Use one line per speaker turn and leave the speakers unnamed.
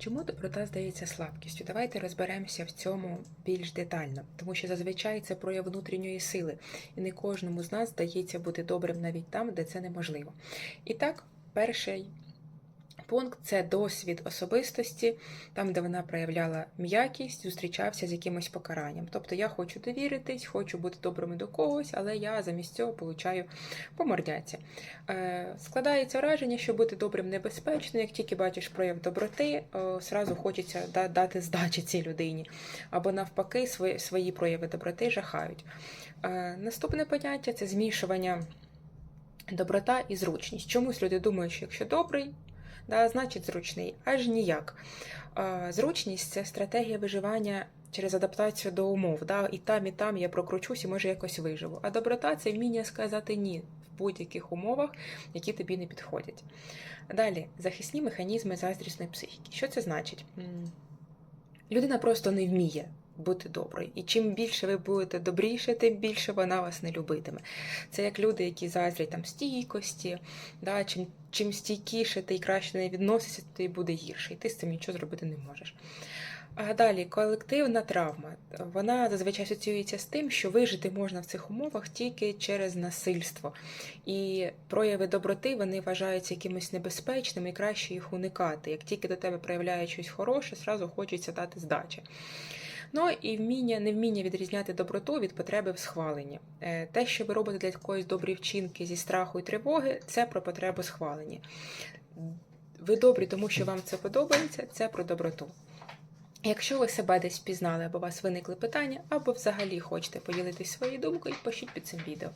Чому доброта здається слабкістю? Давайте розберемося в цьому більш детально, тому що зазвичай це прояв внутрішньої сили, і не кожному з нас здається бути добрим навіть там, де це неможливо. І так, перший пункт це досвід особистості, там, де вона проявляла м'якість, зустрічався з якимось покаранням. Тобто я хочу довіритись, хочу бути добрими до когось, але я замість цього получаю по мордяці. Е, складається враження, що бути добрим небезпечно, як тільки бачиш прояв доброти, е, сразу хочеться да- дати здачі цій людині. Або навпаки, свої, свої прояви доброти жахають. Е, наступне поняття це змішування доброта і зручність. Чомусь люди думають, що якщо добрий, да, значить зручний. Аж ніяк. Зручність це стратегія виживання через адаптацію до умов. Да? І там, і там я прокручусь і може якось виживу. А доброта це вміння сказати ні в будь-яких умовах, які тобі не підходять. Далі, захисні механізми заздрісної психіки. Що це значить? Людина просто не вміє бути доброю. І чим більше ви будете добріше, тим більше вона вас не любитиме. Це як люди, які заздрять там стійкості, да, чим, чим стійкіше ти і краще не відносишся, то й буде гірше, і ти з цим нічого зробити не можеш. А далі колективна травма. Вона зазвичай асоціюється з тим, що вижити можна в цих умовах тільки через насильство. І прояви доброти вони вважаються якимось небезпечними і краще їх уникати. Як тільки до тебе проявляє щось хороше, зразу хочеться дати здачі. Ну і вміння, невміння відрізняти доброту від потреби в схваленні. Е, Те, що ви робите для якоїсь добрі вчинки зі страху і тривоги, це про потребу схвалення. Ви добрі, тому що вам це подобається, це про доброту. Якщо ви себе десь пізнали, або у вас виникли питання, або взагалі хочете поділитись своєю думкою, пишіть під цим відео.